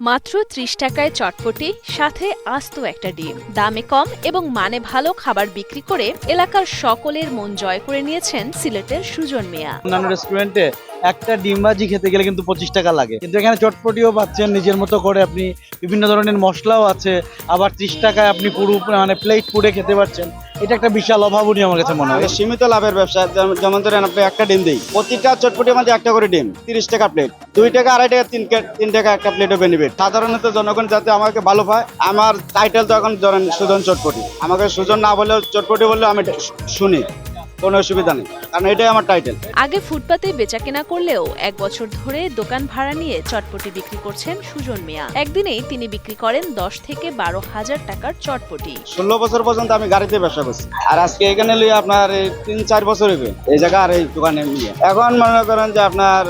মাত্র ত্রিশ টাকায় চটপটি, সাথে আস্ত একটা ডিম। দামে কম এবং মানে ভালো খাবার বিক্রি করে এলাকার সকলের মন জয় করে নিয়েছেন সিলেটের সুজন মিয়া। অন্যান্য রেস্টুরেন্টে একটা ডিম ভাজি খেতে গেলে কিন্তু পঁচিশ টাকা লাগে। কিন্তু এখানে চটপটিও পাচ্ছেন, নিজের মতো করে আপনি বিভিন্ন ধরনের মশলাও আছে। আবার ত্রিশ টাকায় আপনি পুরো মানে প্লেট পুড়ে খেতে পারছেন। এটা একটা বিশাল অভাবনীয় আমার কাছে মনে হয়। সীমিত লাভের ব্যবসা, যেমন- ধরেন আপনি একটা ডিম দিই। প্রতিটা চটপটির মধ্যে একটা করে ডিম, তিরিশ টাকা প্লেট দুই টাকা, আড়াই টাকা, তিন তিন টাকা একটা প্লেটও বেনিফিট সাধারণত জনগণ যাতে আমাকে ভালো পায়, আমার টাইটেল তো এখন ধরেন সুজন চটপটি। আমাকে সুজন না বলেও চটপটি বললেও আমি শুনি। কোনো অসুবিধা নেই কারণ এটাই আমার টাইটেল আগে ফুটপাতে বেচাকেনা করলেও এক বছর ধরে দোকান ভাড়া নিয়ে চটপটি বিক্রি করছেন সুজন মিয়া। একদিনেই তিনি বিক্রি করেন দশ থেকে বারো হাজার টাকার চটপটি। ষোলো বছর পর্যন্ত আমি গাড়িতে ব্যবসা করছি। আর আজকে এখানে লিয়ে আপনার তিন চার বছর হইবে এই জায়গা আর এই দোকানে নিয়ে এখন মনে করেন যে আপনার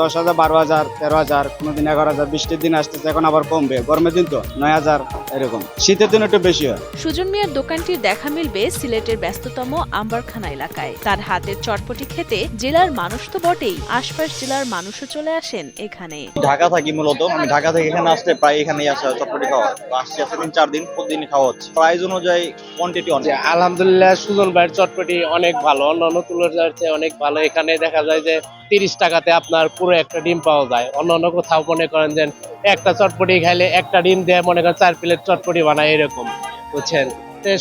দশ হাজার বারো হাজার তেরো হাজার কোনোদিন এগারো হাজার বৃষ্টির দিন আসতেছে এখন আবার কমবে। গরমের দিন তো নয় হাজার এরকম। শীতের দিন একটু বেশি হয়। সুজন মিয়ার দোকানটির দেখা মিলবে সিলেটের ব্যস্ততম আম্বারখানা এলাকায়। তার হাতের চটপটি খেতে জেলার মানুষ তো বটেই। আশপাশ জেলার মানুষও চলে আসেন এখানে। ঢাকা থাকি মূলত। আমি ঢাকা থেকে এখানে আসতে প্রায় এখানেই আসা হয় চটপটি খাওয়া আসছি তিন চার দিন প্রতিদিন খাওয়া হচ্ছে। প্রাইস অনুযায়ী কোয়ান্টিটি অনেক। আলহামদুলিল্লাহ সুজন ভাইয়ের চটপটি অনেক ভালো, অন্যান্য তুলনার চেয়ে অনেক ভালো। এখানে দেখা যায় যে তিরিশ টাকাতে আপনার পুরো একটা ডিম পাওয়া যায়। অন্যান্য অন্য কোথাও মনে করেন যে একটা চটপটি খাইলে একটা ডিম দেয় মনে করেন চার প্লেট চটপটি বানায় এরকম, বুঝছেন?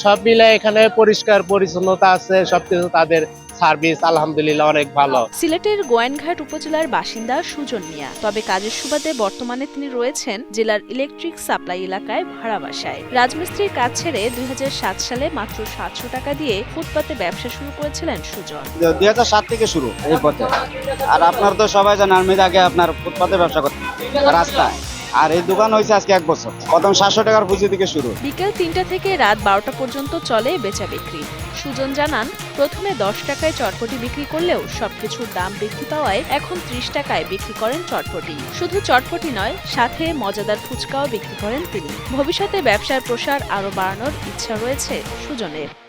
সব মিলে এখানে পরিষ্কার পরিচ্ছন্নতা আছে, সবকিছু তাদের সার্ভিস আলহামদুলিল্লাহ অনেক ভালো। সিলেটের গোয়াইনঘাট উপজেলার বাসিন্দা সুজন মিয়া। তবে কাজের সুবাদে বর্তমানে তিনি রয়েছেন জেলার ইলেকট্রিক সাপ্লাই এলাকায় ভাড়া বাসায়। রাজমিস্ত্রির কাজ ছেড়ে দুই হাজার সাত সালে মাত্র সাতশো টাকা দিয়ে ফুটপাতে ব্যবসা শুরু করেছিলেন সুজন। দুই হাজার সাত থেকে শুরু এই পথে। আর আপনার তো সবাই জানেন আমি আগে আপনার ফুটপাতে ব্যবসা করতাম রাস্তায়। আর এই দোকান হয়েছে আজকে এক বছর। প্রথম সাতশো টাকার পুঁজি থেকে শুরু। বিকেল তিনটা থেকে রাত বারোটা পর্যন্ত চলে বেচা বিক্রি। সুজন জানান, প্রথমে দশ টাকায় চটপটি বিক্রি করলেও সবকিছুর দাম বৃদ্ধি পাওয়ায় এখন ত্রিশ টাকায় বিক্রি করেন চটপটি। শুধু চটপটি নয়, সাথে মজাদার ফুচকাও বিক্রি করেন তিনি। ভবিষ্যতে ব্যবসার প্রসার আরও বাড়ানোর ইচ্ছা রয়েছে সুজনের।